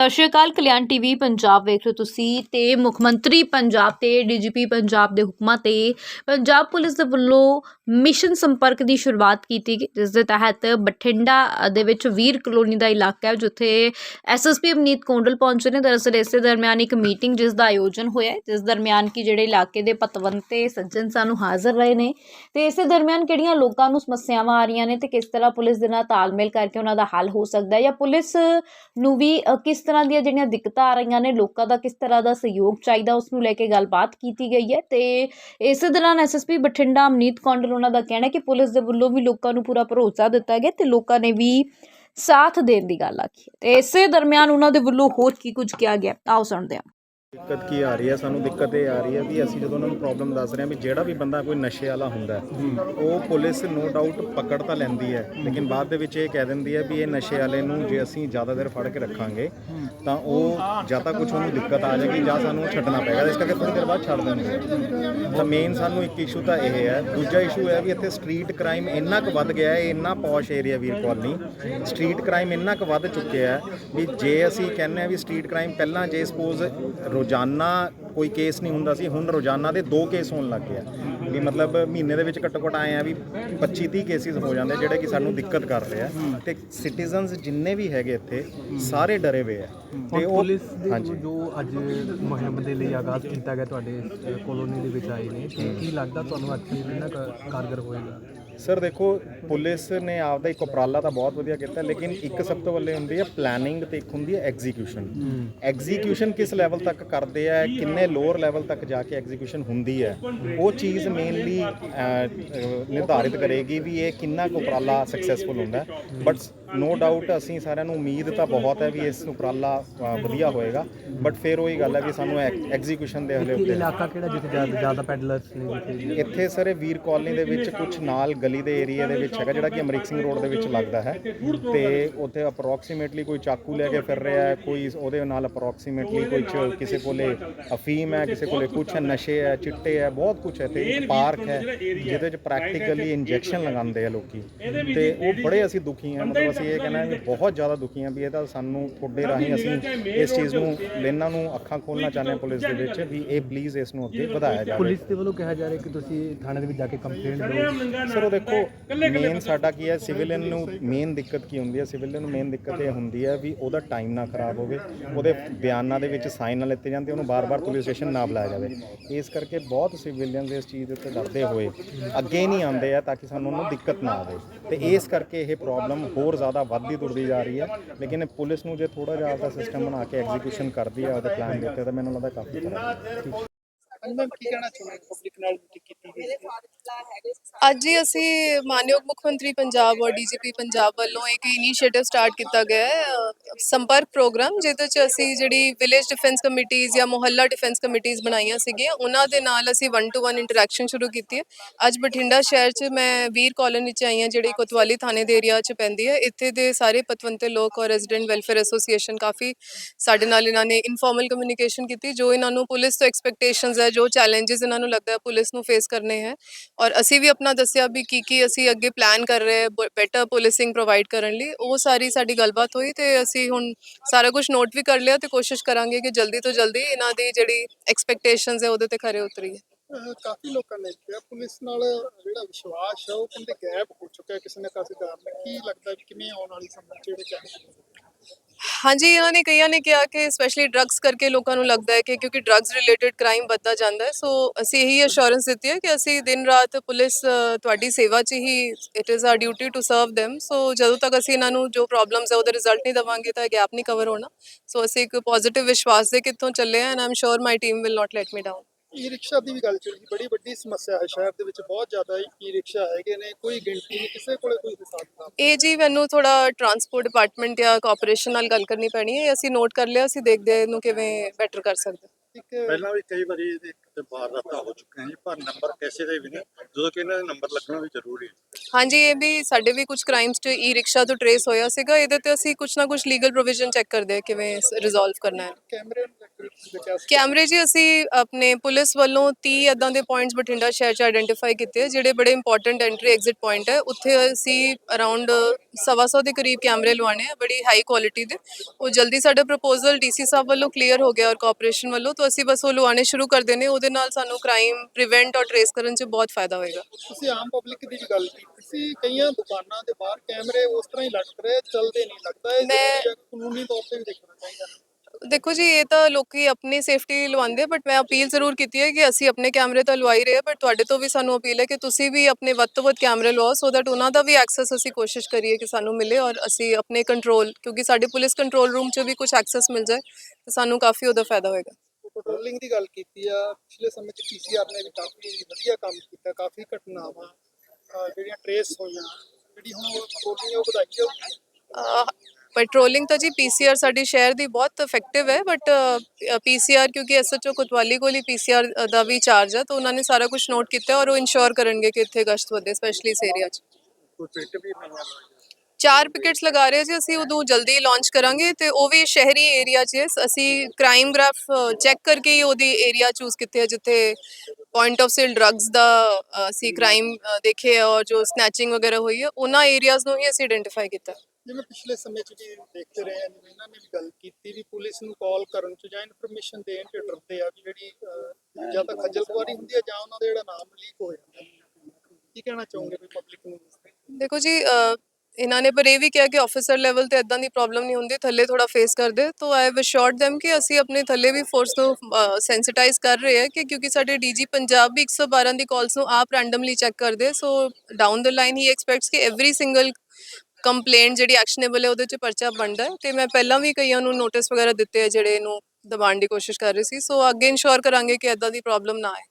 ਸਤਿ ਸ਼੍ਰੀ ਅਕਾਲ, ਕਲਿਆਣ ਟੀਵੀ ਪੰਜਾਬ ਵੇਖ ਰਹੇ ਹੋ ਤੁਸੀਂ ਤੇ ਮੁੱਖ ਮੰਤਰੀ ਪੰਜਾਬ ਤੇ ਡੀਜੀਪੀ ਪੰਜਾਬ ਦੇ ਹੁਕਮਾਂ ਤੇ ਪੰਜਾਬ ਪੁਲਿਸ ਦੇ ਵੱਲੋਂ ਮਿਸ਼ਨ ਸੰਪਰਕ ਦੀ ਸ਼ੁਰੂਆਤ ਕੀਤੀ ਗਈ, ਜਿਸ ਦੇ ਤਹਿਤ ਬਠਿੰਡਾ ਦੇ ਵਿੱਚ ਵੀਰ ਕਲੋਨੀ ਦਾ ਇਲਾਕਾ ਹੈ, ਜਿੱਥੇ ਐਸਐਸਪੀ ਅਮਨੀਤ ਕੋਂਡਲ ਪਹੁੰਚੇ ਨੇ। ਦਰਅਸਲ ਇਸੇ ਦਰਮਿਆਨ ਇੱਕ ਮੀਟਿੰਗ ਜਿਸ ਦਾ ਆਯੋਜਨ ਹੋਇਆ ਜਿਸ ਦਰਮਿਆਨ ਕੀ ਜਿਹੜੇ ਇਲਾਕੇ ਦੇ ਪਤਵੰਤੇ ਸੱਜਣ ਸਾਨੂੰ ਹਾਜ਼ਰ ਰਹੇ ਨੇ ਤੇ ਇਸੇ ਦਰਮਿਆਨ ਕਿਹੜੀਆਂ ਲੋਕਾਂ ਨੂੰ ਸਮੱਸਿਆਵਾਂ ਆ ਰਹੀਆਂ ਨੇ ਤੇ ਕਿਸ ਤਰ੍ਹਾਂ ਪੁਲਿਸ ਦੇ ਨਾਲ ਤਾਲਮੇਲ ਕਰਕੇ ਉਹਨਾਂ ਦਾ ਹੱਲ ਹੋ ਸਕਦਾ ਹੈ ਜਾਂ ਪੁਲਿਸ ਨੂੰ ਵੀ ਕਿਸ ਤਰ੍ਹਾਂ ਦੀਆਂ ਜਿਹੜੀਆਂ ਦਿੱਕਤਾਂ ਆ ਰਹੀਆਂ ਨੇ, ਲੋਕਾਂ ਦਾ ਕਿਸ ਤਰ੍ਹਾਂ ਦਾ ਸਹਿਯੋਗ ਚਾਹੀਦਾ ਉਸ ਨੂੰ ਲੈ ਕੇ ਗੱਲਬਾਤ ਕੀਤੀ ਗਈ ਹੈ ਤੇ ਇਸੇ ਦੌਰਾਨ ਐਸਐਸਪੀ ਬਠਿੰਡਾ ਅਮਨੀਤ ਕੌਂਡਲ, ਉਹਨਾਂ ਦਾ ਕਹਿਣਾ ਹੈ ਕਿ ਪੁਲਿਸ ਦੇ ਵੱਲੋਂ ਵੀ ਲੋਕਾਂ ਨੂੰ ਪੂਰਾ ਭਰੋਸਾ ਦਿੱਤਾ ਗਿਆ ਤੇ ਲੋਕਾਂ ਨੇ ਵੀ ਸਾਥ ਦੇਣ ਦੀ ਗੱਲ ਆਖੀ ਤੇ ਇਸੇ ਦਰਮਿਆਨ ਉਹਨਾਂ ਦੇ ਵੱਲੋਂ ਹੋਰ ਕੀ ਕੁਝ ਕਿਹਾ ਗਿਆ? ਆਓ ਸੁਣਦੇ ਹਾਂ। ਦਿੱਕਤ ਕੀ ਆ ਰਹੀ ਹੈ? ਸਾਨੂੰ ਦਿੱਕਤ ਇਹ ਆ ਰਹੀ ਹੈ ਵੀ ਅਸੀਂ ਜਦੋਂ ਉਹਨਾਂ ਨੂੰ ਪ੍ਰੋਬਲਮ ਦੱਸ ਰਹੇ ਹਾਂ ਵੀ ਜਿਹੜਾ ਵੀ ਬੰਦਾ ਕੋਈ ਨਸ਼ੇ ਵਾਲਾ ਹੁੰਦਾ ਹੈ, ਉਹ ਪੁਲਿਸ ਨੋ ਡਾਊਟ ਪਕੜ ਤਾਂ ਲੈਂਦੀ ਹੈ ਲੇਕਿਨ ਬਾਅਦ ਦੇ ਵਿੱਚ ਇਹ ਕਹਿ ਦਿੰਦੀ ਹੈ ਵੀ ਇਹ ਨਸ਼ੇ ਵਾਲੇ ਨੂੰ ਜੇ ਅਸੀਂ ਜ਼ਿਆਦਾ ਦੇਰ ਫੜ ਕੇ ਰੱਖਾਂਗੇ ਤਾਂ ਉਹ ਜਾਂ ਤਾਂ ਕੁਝ ਉਹਨੂੰ ਦਿੱਕਤ ਆ ਜਾਏਗੀ ਜਾਂ ਸਾਨੂੰ ਛੱਡਣਾ ਪਏਗਾ। ਇਸ ਕਰਕੇ ਥੋੜੀ ਦੇਰ ਬਾਅਦ ਛੱਡ ਦੇਣਗੇ ਤਾਂ ਮੇਨ ਸਾਨੂੰ ਇੱਕ ਇਸ਼ੂ ਤਾਂ ਇਹ ਹੈ। ਦੂਜਾ ਇਸ਼ੂ ਹੈ ਵੀ ਇੱਥੇ ਸਟਰੀਟ ਕ੍ਰਾਈਮ ਇੰਨਾ ਕੁ ਵੱਧ ਗਿਆ ਹੈ ਇਹ ਇੰਨਾ posh area Veer colony street crime ਇੰਨਾ ਕੁ ਵੱਧ ਚੁੱਕਿਆ ਹੈ ਵੀ ਜੇ ਅਸੀਂ ਕਹਿੰਦੇ ਆ ਵੀ ਸਟਰੀਟ ਕ੍ਰਾਈਮ ਪਹਿਲਾਂ ਜੇ ਸਪੋਜ਼ ਰੋਜ਼ਾਨਾ ਕੋਈ ਕੇਸ ਨਹੀਂ ਹੁੰਦਾ ਸੀ ਹੁਣ ਰੋਜ਼ਾਨਾ ਦੇ ਦੋ ਕੇਸ ਹੋਣ ਲੱਗ ਗਿਆ ਵੀ ਮਤਲਬ ਮਹੀਨੇ ਦੇ ਵਿੱਚ ਘੱਟੋ ਘੱਟ ਆਏ ਆ ਵੀ 25 30 ਕੇਸਿਸ ਹੋ ਜਾਂਦੇ ਜਿਹੜੇ ਕਿ ਸਾਨੂੰ ਦਿੱਕਤ ਕਰ ਰਹੇ ਆ। ਤੇ ਸਿਟੀਜ਼ਨਸ ਜਿੰਨੇ ਵੀ ਹੈਗੇ ਇੱਥੇ ਸਾਰੇ ਡਰੇ ਹੋਏ ਆ। ਤੇ ਉਹ ਪੁਲਿਸ ਦੇ। ਜੋ ਅੱਜ ਮੁਹਿੰਮ ਦੇ ਲਈ ਆਗਾਜ਼ ਕੀਤਾ ਗਿਆ ਤੁਹਾਡੇ ਕਲੋਨੀ ਦੇ ਵਿੱਚ ਆਏ ਨੇ ਕੀ ਲੱਗਦਾ ਤੁਹਾਨੂੰ ਅੱਜ ਕਿੰਨਾ ਕਾਰਗਰ ਹੋਏਗਾ? ਸਰ, ਦੇਖੋ, ਪੁਲਿਸ ਨੇ ਆਪਦਾ ਇੱਕ ਉਪਰਾਲਾ ਤਾਂ ਬਹੁਤ ਵਧੀਆ ਕੀਤਾ, ਲੇਕਿਨ ਇੱਕ ਸਭ ਤੋਂ ਵੱਲੇ ਹੁੰਦੀ ਹੈ ਪਲੈਨਿੰਗ ਤੇ ਇੱਕ ਹੁੰਦੀ ਹੈ ਐਗਜ਼ੀਕਿਊਸ਼ਨ ਐਗਜ਼ੀਕਿਊਸ਼ਨ ਕਿਸ ਲੈਵਲ ਤੱਕ ਕਰਦੇ ਆ, ਕਿੰਨੇ ਲੋਅਰ ਲੈਵਲ ਤੱਕ ਜਾ ਕੇ ਐਗਜ਼ੀਕਿਊਸ਼ਨ ਹੁੰਦੀ ਹੈ, ਉਹ ਚੀਜ਼ ਮੇਨਲੀ ਨਿਰਧਾਰਿਤ ਕਰੇਗੀ ਵੀ ਇਹ ਕਿੰਨਾ ਕੁ ਉਪਰਾਲਾ ਸਕਸੈਸਫੁਲ ਹੁੰਦਾ। ਬਟ ਨੋ ਡਾਊਟ ਅਸੀਂ ਸਾਰਿਆਂ ਨੂੰ ਉਮੀਦ ਤਾਂ ਬਹੁਤ ਹੈ ਵੀ ਇਸ ਉਪਰਾਲਾ ਅ, ਵਧੀਆ ਹੋਏਗਾ। ਬਟ ਫਿਰ ਉਹੀ ਗੱਲ ਹੈ ਵੀ ਸਾਨੂੰ ਐਗਜ਼ੀਕਿਊਸ਼ਨ ਦੇ ਹਲੇ ਕੀ ਉੱਤੇ। ਇਲਾਕਾ ਕਿਹੜਾ ਜਿੱਥੇ ਜ਼ਿਆਦਾ ਜ਼ਿਆਦਾ ਪੈਡਲਰਸ ਨੇ ਜਿੱਥੇ ਇੱਥੇ ਸਰ ਇਹ ਵੀਰ ਕਾਲਨੀ ਦੇ ਵਿੱਚ ਕੁਝ ਨਾਲ ਗਲੀ ਦੇ ਏਰੀਆ ਦੇ ਵਿੱਚ ਹੈਗਾ ਜਿਹੜਾ ਕਿ ਅਮਰੀਕ ਸਿੰਘ ਰੋਡ ਦੇ ਵਿੱਚ ਲੱਗਦਾ ਹੈ। ਤੇ ਉੱਥੇ ਅਪਰੋਕਸੀਮੇਟਲੀ ਕੋਈ ਚਾਕੂ ਲੈ ਕੇ ਫਿਰ ਰਿਹਾ ਹੈ ਕੋਈ ਉਹਦੇ ਨਾਲ ਅਪਰੋਕਸੀਮੇਟਲੀ ਕੋਈ ਚ- ਕਿਸੇ ਕੋਲੇ ਅਫੀਮ ਹੈ ਕਿਸੇ ਕੋਲੇ ਕੁਝ ਨਸ਼ੇ ਹੈ ਚਿੱਟੇ ਹੈ ਬਹੁਤ ਕੁਝ ਹੈ ਤੇ ਇੱਕ ਪਾਰਕ ਹੈ ਜਿਹਦੇ ਵਿੱਚ ਪ੍ਰੈਕਟੀਕਲੀ ਇੰਜੈਕਸ਼ਨ ਲਗਾਉਂਦੇ ਆ ਲੋਕੀ। ਤੇ ਉਹ ਬੜੇ ਅਸੀਂ ਦੁਖੀ ਹਾਂ ਮਤਲਬ ਅਸੀਂ ਇਹ ਕਹਿੰਦੇ ਵੀ ਬਹੁਤ ਜ਼ਿਆਦਾ ਦੁਖੀ ਹਾਂ ਵੀ ਇਹ ਤਾਂ ਸਾਨੂੰ ਤੁਹਾਡੇ ਰਾਹੀਂ ਅਸੀਂ ਇਸ ਚੀਜ਼ ਨੂੰ ਇਹਨਾਂ ਨੂੰ ਅੱਖਾਂ ਖੋਲਣਾ ਚਾਹੁੰਦੇ ਹਾਂ ਪੁਲਿਸ ਦੇ ਵਿੱਚ ਵੀ ਇਹ ਪਲੀਜ਼ ਇਸ ਨੂੰ ਅੱਗੇ ਵਧਾਇਆ ਜਾਵੇ। ਪੁਲਿਸ ਦੇ ਵੱਲੋਂ ਕਿਹਾ ਜਾ ਰਿਹਾ ਕਿ ਤੁਸੀਂ ਥਾਣੇ ਦੇ ਵਿੱਚ ਜਾ ਕੇ ਕੰਪਲੇਂਟ ਦਿਓ। ਸਰ ਉਹ ਦੇਖੋ ਮੇਨ ਸਾਡਾ ਕੀ ਹੈ ਸਿਵਿਲੀਅਨ ਨੂੰ ਮੇਨ ਦਿੱਕਤ ਕੀ ਹੁੰਦੀ ਹੈ? ਸਿਵਿਲੀਅਨ ਨੂੰ ਮੇਨ ਦਿੱਕਤ ਇਹ ਹੁੰਦੀ ਹੈ ਵੀ ਉਹਦਾ ਟਾਈਮ ਨਾ ਖਰਾਬ ਹੋਵੇ ਉਹਦੇ ਬਿਆਨਾਂ ਦੇ ਵਿੱਚ ਸਾਈਨ ਨਾ ਲਿੱਤੇ ਜਾਂਦੇ ਉਹਨੂੰ ਬਾਰ-ਬਾਰ ਪੁਲਿਸ ਸਟੇਸ਼ਨ ਨਾ ਬੁਲਾਇਆ ਜਾਵੇ। ਇਸ ਕਰਕੇ ਬਹੁਤ ਸਿਵਿਲੀਅਨਸ ਇਸ ਚੀਜ਼ ਦੇ ਉੱਤੇ ਡਰਦੇ ਹੋਏ ਅੱਗੇ ਨਹੀਂ ਆਉਂਦੇ ਆ ਤਾਂ ਕਿ ਸਾਨੂੰ ਉਹਨੂੰ ਦਿੱਕਤ ਨਾ ਆਵੇ। ਤੇ ਇਸ ਕਰਕੇ ਇਹ ਪ੍ਰੋਬਲਮ ਹੋਰ ਜ਼ਿਆਦਾ ਵੱਧਦੀ ਤੁਰਦੀ ਜਾ ਰਹੀ ਹੈ। ਲੇਕਿਨ ਪੁਲਿਸ ਨੂੰ ਜੇ ਥੋੜਾ ਜਿਹਾ ਆਪਦਾ ਸਿਸਟਮ ਬਣਾ ਕੇ ਐਗਜ਼ੀਕਿਊਸ਼ਨ ਕਰਦੀ ਹੈ ਉਹਦੇ ਪਲਾਨ ਦੇ ਉੱਤੇ, ਤਾਂ ਮੈਨੂੰ ਲੱਗਦਾ ਕਾਫੀ ਫ਼ਰਕ ਹੈ ਮੈਂ ਕੀ ਕਹਿਣਾ ਚਾਹੁੰਦਾ ਪਬਲਿਕ ਨਾਲ ਮੀਟਿੰਗ ਕੀਤੀ ਗਈ ਅੱਜ ਹੀ ਅਸੀਂ ਮਾਨਯੋਗ ਮੁੱਖ ਮੰਤਰੀ ਪੰਜਾਬ ਔਰ ਡੀਜੀਪੀ ਪੰਜਾਬ ਵੱਲੋਂ ਇੱਕ ਇਨੀਸ਼ੀਏਟਿਵ ਸਟਾਰਟ ਕੀਤਾ ਗਿਆ ਹੈ ਅ, ਸੰਪਰਕ ਪ੍ਰੋਗਰਾਮ ਜਿਹਦੇ ਚ ਅਸੀਂ ਜਿਹੜੀ ਵਿਲੇਜ ਡਿਫੈਂਸ ਕਮੇਟੀਆਂ ਜਾਂ ਮੁਹੱਲਾ ਡਿਫੈਂਸ ਕਮੇਟੀਆਂ ਬਣਾਈਆਂ ਸੀਗੀਆਂ ਉਹਨਾਂ ਦੇ ਨਾਲ ਅਸੀਂ 1 ਟੂ 1 ਇੰਟਰੈਕਸ਼ਨ ਸ਼ੁਰੂ ਕੀਤੀ ਹੈ। ਅੱਜ ਬਠਿੰਡਾ ਸ਼ਹਿਰ 'ਚ ਮੈਂ ਵੀਰ ਕਾਲੋਨੀ 'ਚ ਆਈ ਹਾਂ ਜਿਹੜੀ ਕੋਤਵਾਲੀ ਥਾਣੇ ਦੇ ਏਰੀਆ 'ਚ ਪੈਂਦੀ ਹੈ। ਇੱਥੇ ਦੇ ਸਾਰੇ ਪਤਵੰਤੇ ਲੋਕ ਔਰ ਰੈਜ਼ੀਡੈਂਟ ਵੈਲਫੇਅਰ ਐਸੋਸੀਏਸ਼ਨ ਕਾਫੀ ਸਾਡੇ ਨਾਲ ਇਹਨਾਂ ਨੇ ਇਨਫਾਰਮਲ ਕਮਿਊਨੀਕੇਸ਼ਨ ਕੀਤੀ ਜੋ ਇਹਨਾਂ ਨੂੰ ਪੁਲਿਸ ਤੋਂ ਐਕਸਪੈਕਟੇਸ਼ਨਸ ਹੈ ਜੋ ਚੈਲੰਜਸ ਇਹਨਾਂ ਨੂੰ ਲੱਗਦਾ ਹੈ, ਪੁਲਿਸ ਨੂੰ ਫੇਸ ਕਰਨੇ ਹੈ। ਔਰ ਅਸੀਂ ਵੀ ਆਪਣਾ ਦੱਸਿਆ ਵੀ ਕੀ ਕੀ ਅਸੀਂ ਅੱਗੇ ਪਲਾਨ ਕਰ ਰਹੇ ਹਾਂ ਬੈਟਰ ਪੁਲਿਸਿੰਗ ਪ੍ਰੋਵਾਈਡ ਕਰਨ ਲਈ। ਉਹ ਸਾਰੀ ਸਾਡੀ ਗੱਲਬਾਤ ਹੋਈ ਤੇ ਅਸੀਂ ਹੁਣ ਸਾਰਾ ਕੁਝ ਨੋਟ ਵੀ ਕਰ ਲਿਆ ਤੇ ਕੋਸ਼ਿਸ਼ ਕਰਾਂਗੇ ਕਿ ਜਲਦੀ ਤੋਂ ਜਲਦੀ ਇਹਨਾਂ ਦੀ ਜਿਹੜੀ ਐਕਸਪੈਕਟੇਸ਼ਨਸ ਹੈ, ਉਹਦੇ ਤੇ ਖਰੇ ਉਤਰੀਏ। ਕਾਫੀ ਲੋਕਾਂ ਨੇ ਕਿਹਾ, ਪੁਲਿਸ ਨਾਲ ਜਿਹੜਾ ਵਿਸ਼ਵਾਸ ਹੈ, ਉਹ ਕਹਿੰਦੇ ਗੈਪ ਹੋ ਚੁੱਕਾ ਹੈ ਕਿਸੇ ਨਾ ਕਿਸੇ ਕਾਰਨ। ਕੀ ਲੱਗਦਾ ਵੀ ਕਿਵੇਂ ਆਉਣ ਵਾਲੀ ਸਮੇਂ ਜਿਹੜੇ ਕਹਿ ਹਾਂਜੀ, ਇਹਨਾਂ ਨੇ ਕਈਆਂ ਨੇ ਕਿਹਾ ਕਿ ਸਪੈਸ਼ਲੀ ਡਰੱਗਸ ਕਰਕੇ ਲੋਕਾਂ ਨੂੰ ਲੱਗਦਾ ਹੈ ਕਿ ਕਿਉਂਕਿ ਡਰੱਗਸ ਰਿਲੇਟਡ ਕ੍ਰਾਈਮ ਵੱਧਦਾ ਜਾਂਦਾ ਹੈ, ਸੋ ਅਸੀਂ ਇਹੀ ਅਸ਼ੋਰੈਂਸ ਦਿੱਤੀ ਹੈ ਕਿ ਅਸੀਂ ਦਿਨ ਰਾਤ ਪੁਲਿਸ ਤੁਹਾਡੀ ਸੇਵਾ 'ਚ ਹੀ it is our duty to serve them, so ਜਦੋਂ ਤੱਕ ਅਸੀਂ ਇਹਨਾਂ ਨੂੰ ਜੋ ਪ੍ਰੋਬਲਮਸ ਹੈ ਉਹਦਾ ਰਿਜ਼ਲਟ ਨਹੀਂ ਦਵਾਂਗੇ ਤਾਂ ਗੈਪ ਨਹੀਂ ਕਵਰ ਹੋਣਾ, ਸੋ ਅਸੀਂ ਇੱਕ ਪੋਜ਼ਿਟਿਵ ਵਿਸ਼ਵਾਸ ਦੇ ਕਿੱਥੋਂ ਚੱਲੇ ਹਾਂ and I'm sure my team will not let me down e rickshaw ਦੀ ਵੀ ਗੱਲ ਚੱਲੀ ਬੜੀ ਵੱਡੀ ਸਮੱਸਿਆ ਹੈ ਸ਼ਹਿਰ ਦੇ ਵਿੱਚ ਬਹੁਤ ਜ਼ਿਆਦਾ ਈ ਰਿਕਸ਼ਾ ਹੈਗੇ ਨੇ ਕੋਈ ਗਿਣਤੀ ਨਹੀਂ ਕਿਸੇ ਕੋਲੇ ਕੋਈ ਹਿਸਾਬ ਕਿਤਾਬ ਇਹ ਜੀ ਮੈਨੂੰ ਥੋੜਾ ਟਰਾਂਸਪੋਰਟ ਡਿਪਾਰਟਮੈਂਟ ਜਾਂ ਕਾਰਪੋਰੇਸ਼ਨ ਨਾਲ ਗੱਲ ਕਰਨੀ ਪੈਣੀ ਹੈ ਅਸੀਂ ਨੋਟ ਕਰ ਲਿਆ ਅਸੀਂ ਦੇਖਦੇ ਹਾਂ ਇਹਨੂੰ ਕਿਵੇਂ ਬੈਟਰ ਕਰ ਸਕਦੇ ਪਹਿਲਾਂ ਵੀ ਕਈ ਵਾਰੀ ਇਹਦੇ ਤੇ ਵਾਰਦਾਤਾਂ ਹੋ ਚੁੱਕੀਆਂ ਜੀ ਪਰ ਨੰਬਰ ਕਿਸੇ ਦੇ ਵੀ ਨਹੀਂ ਜਦੋਂ ਕਿ ਇਹਨਾਂ ਦੇ ਨੰਬਰ ਲੱਗਣਾ ਵੀ ਜ਼ਰੂਰੀ ਹੈ। ਹਾਂਜੀ ਇਹ ਵੀ ਸਾਡੇ ਵੀ ਕੁਝ ਕ੍ਰਾਈਮਸ ਤੇ ਈ ਰਿਕਸ਼ਾ ਤੋਂ ਟਰੇਸ ਹੋਇਆ ਸੀਗਾ ਇਹਦੇ ਤੇ ਅਸੀਂ ਕੁਝ ਨਾ ਕੁਝ ਲੀਗਲ ਪ੍ਰੋਵੀਜ਼ਨ ਚੈੱਕ ਕਰਦੇ ਹਾਂ ਕਿਵੇਂ ਰਿਜ਼ੋਲਵ ਕਰਨਾ ਹੈ। ਕੈਮਰੇ ਕੈਮਰੇ ਜੀ ਅਸੀਂ ਆਪਣੇ ਪੁਲਿਸ ਵੱਲੋਂ 30 ਇਦਾਂ ਦੇ ਪੁਆਇੰਟਸ ਬਠਿੰਡਾ ਸ਼ਹਿਰ 'ਚ ਆਇਡੈਂਟੀਫਾਈ ਕੀਤੇ ਜਿਹੜੇ ਬੜੇ ਇੰਪੋਰਟੈਂਟ ਐਂਟਰੀ ਐਗਜ਼ਿਟ ਪੁਆਇੰਟ ਹੈ ਉੱਥੇ ਅਸੀਂ ਅਰਾਊਂਡ ਸਵਾ ਸੌ ਦੇ ਕਰੀਬ ਕੈਮਰੇ ਲਵਾਣੇ ਆ ਬੜੀ ਹਾਈ ਕੁਆਲਿਟੀ ਦੇ। ਉਹ ਜਲਦੀ ਸਾਡਾ ਪ੍ਰਪੋਜ਼ਲ ਡੀਸੀ ਸਾਹਿਬ ਵੱਲੋਂ ਕਲੀਅਰ ਹੋ ਗਿਆ ਔਰ ਕਾਰਪੋਰੇਸ਼ਨ ਵੱਲੋਂ ਤਾਂ ਅਸੀਂ ਬਸ ਉਹ ਲਵਾਣੇ ਸ਼ੁਰੂ ਕਰ ਦੇਣੇ ਉਹਦੇ ਨਾਲ ਸਾਨੂੰ ਕ੍ਰਾਈਮ ਪ੍ਰੀਵੈਂਟ ਔਰ ਟ੍ਰੇਸ ਕਰਨ 'ਚ ਬਹੁਤ ਫਾਇਦਾ ਹੋਏਗਾ। ਤੁਸੀਂ ਆਮ ਪਬਲਿਕ ਦੀ ਵੀ ਗੱਲ ਕੀਤੀ ਸੀ ਕਈਆਂ ਦੁਕਾਨਾਂ ਦੇ ਬਾਹਰ ਕੈਮਰੇ ਉਸ ਤਰ੍ਹਾਂ ਹੀ ਲੱਗ ਰਹੇ ਚੱਲਦੇ ਨਹੀਂ ਲੱਗਦਾ। ਇਹ ਕਾਨੂੰਨੀ ਤੌਰ ਤੇ ਵੀ ਦੇਖਣਾ ਚਾਹੀਦਾ। ਦੇਖੋ ਜੀ ਇਹ ਤਾਂ ਲੋਕੀ ਆਪਣੀ ਸੇਫਟੀ ਲਵਾਉਂਦੇ ਬਟ ਮੈਂ ਅਪੀਲ ਜ਼ਰੂਰ ਕੀਤੀ ਹੈ ਕਿ ਅਸੀਂ ਆਪਣੇ ਕੈਮਰੇ ਤਾਂ ਲਵਾਈ ਰਹੇ ਬਟ ਤੁਹਾਡੇ ਤੋਂ ਵੀ ਸਾਨੂੰ ਅਪੀਲ ਹੈ ਕਿ ਤੁਸੀਂ ਵੀ ਆਪਣੇ ਵੱਧ ਤੋਂ ਵੱਧ ਕੈਮਰੇ ਲਵਾਓ ਸੋ ਦੈਟ ਉਹਨਾਂ ਦਾ ਵੀ ਐਕਸੈਸ ਅਸੀਂ ਕੋਸ਼ਿਸ਼ ਕਰੀਏ ਕਿ ਸਾਨੂੰ ਮਿਲੇ ਔਰ ਅਸੀਂ ਆਪਣੇ ਕੰਟਰੋਲ ਕਿਉਂਕਿ ਸਾਡੇ ਪੁਲਿਸ ਕੰਟਰੋਲ ਰੂਮ 'ਚ ਵੀ ਕੁਝ ਐਕਸੈਸ ਮਿਲ ਜਾਏ ਤਾਂ ਸਾਨੂੰ ਕਾਫੀ ਉਹਦਾ ਫਾਇਦਾ ਹੋਏਗਾ। ਪੈਟਰੋਲਿੰਗ ਦੀ ਗੱਲ ਕੀਤੀ ਆ ਪਿਛਲੇ ਸਮੇਂ 'ਚ ਪੀਸੀਆਰ ਨੇ ਵੀ ਕਾਫੀ ਵਧੀਆ ਕੰਮ ਕੀਤਾ ਕਾਫੀ ਘਟਨਾਵਾਂ ਜਿਹੜੀਆਂ ਟਰੇਸ ਹੋਈਆਂ ਜਿਹੜੀ ਹੁਣ ਪੈਟਰੋਲਿੰਗ ਉਹ ਵਧਾਈ ਜਾਊਗੀ ਪੈਟਰੋਲਿੰਗ ਤਾਂ ਜੀ ਪੀਸੀਆਰ ਸਾਡੀ ਸ਼ਹਿਰ ਦੀ ਬਹੁਤ ਇਫੈਕਟਿਵ ਹੈ ਬਟ ਪੀਸੀਆਰ ਕਿਉਂਕਿ ਐਸਐਚਓ ਕੋਤਵਾਲੀ ਕੋਲ ਹੀ ਪੀਸੀਆਰ ਦਾ ਵੀ ਚਾਰਜ ਹੈ ਤਾਂ ਉਹਨਾਂ ਨੇ ਸਾਰਾ ਕੁਝ ਨੋਟ ਕੀਤਾ ਔਰ ਉਹ ਇਨਸ਼ੋਰ ਕਰਨਗੇ ਕਿ ਇੱਥੇ ਗਸ਼ਤ ਵਧੇ ਸਪੈਸ਼ਲੀ ਇਸ ਏਰੀਆ 'ਚ। ਚਾਰ ਪਿਕਟਸ ਲਗਾ ਰਹੇ ਜੀ ਅਸੀਂ ਉਦੋਂ ਜਲਦੀ ਲਾਂਚ ਕਰਾਂਗੇ ਤੇ ਉਹ ਵੀ ਸ਼ਹਿਰੀ ਏਰੀਆ 'ਚ। ਅਸੀਂ ਕ੍ਰਾਈਮ ਗ੍ਰਾਫ ਚੈੱਕ ਕਰਕੇ ਹੀ ਉਹਦੀ ਏਰੀਆ ਚੂਜ਼ ਕੀਤੇ ਆ ਜਿੱਥੇ ਪੁਆਇੰਟ ਆਫ ਸੇਲ ਡਰੱਗਸ ਦਾ ਅਸੀਂ ਕ੍ਰਾਈਮ ਦੇਖੇ ਔਰ ਜੋ ਸਨੈਚਿੰਗ ਵਗੈਰਾ ਹੋਈ ਹੈ ਉਹਨਾਂ ਏਰੀਆਜ਼ ਨੂੰ ਹੀ ਅਸੀਂ ਆਇਡੈਂਟੀਫਾਈ ਕੀਤਾ। ਜਿਵੇਂ ਪਿਛਲੇ ਸਮੇਂ 'ਚ ਵੀ ਦੇਖਦੇ ਰਹੇ ਹਾਂ ਜਿਵੇਂ ਇਹਨਾਂ ਨੇ ਵੀ ਗੱਲ ਕੀਤੀ ਵੀ ਪੁਲਿਸ ਨੂੰ ਕਾਲ ਕਰਨ 'ਚ ਜਾਂ ਇਨਫੋਰਮੇਸ਼ਨ ਦੇਣ 'ਚ ਡਰਦੇ ਆ ਵੀ ਜਿਹੜੀ ਜਾਂ ਤਾਂ ਖੱਜਲ ਖੁਆਰੀ ਹੁੰਦੀ ਹੈ ਜਾਂ ਉਹਨਾਂ ਦਾ ਜਿਹੜਾ ਨਾਮ ਲੀਕ ਹੋ ਜਾਂਦਾ ਕੀ ਕਹਿਣਾ ਚਾਹੋਗੇ ਵੀ ਪਬਲਿਕ ਨੂੰ? ਦੇਖੋ ਜੀ ਇਹਨਾਂ ਨੇ ਪਰ ਇਹ ਵੀ ਕਿਹਾ ਕਿ ਆਫੀਸਰ ਲੈਵਲ ਤੇ ਇਦਾਂ ਦੀ ਪ੍ਰੋਬਲਮ ਨਹੀਂ ਹੁੰਦੀ, ਥੱਲੇ ਥੋੜਾ ਫੇਸ ਕਰਦੇ। ਤਾਂ ਆਈ ਵਿਸ਼ them ਕਿ ਅਸੀਂ ਆਪਣੇ ਥੱਲੇ ਵੀ ਫੋਰਸ ਨੂੰ ਸੈਂਸਿਟਾਈਜ਼ ਕਰ ਰਹੇ ਹਾਂ ਕਿ ਕਿਉਂਕਿ ਸਾਡੇ ਡੀਜੀ ਪੰਜਾਬ ਵੀ 112 ਦੀ ਕਾਲਸ ਨੂੰ ਆਪ ਰੈਂਡਮਲੀ ਚੈੱਕ ਕਰਦੇ। ਸੋ ਡਾਊਨ ਦ ਲਾਈਨ ਹੀ ਐਕਸਪੈਕਟਸ ਕਿ ਐਵਰੀ ਸਿੰਗਲ ਕੰਪਲੇਂਟ ਜਿਹੜੀ ਐਕਸ਼ਨੇਬਲ ਹੈ, ਉਹਦੇ 'ਚ ਪਰਚਾ ਬਣਦਾ ਹੈ। ਤੇ ਮੈਂ ਪਹਿਲਾਂ ਵੀ ਕਈਆਂ ਨੂੰ ਨੋਟਿਸ ਵਗੈਰਾ ਦਿੱਤੇ ਆ, ਜਿਹੜੇ ਇਹਨੂੰ ਦਬਾਉਣ ਦੀ ਕੋਸ਼ਿਸ਼ ਕਰ ਰਹੇ ਸੀ। ਸੋ ਅੱਗੇ ਇਨਸ਼ੋਰ ਕਰਾਂਗੇ ਕਿ ਇਦਾਂ ਦੀ ਪ੍ਰੋਬਲਮ ਨਾ ਆਏ।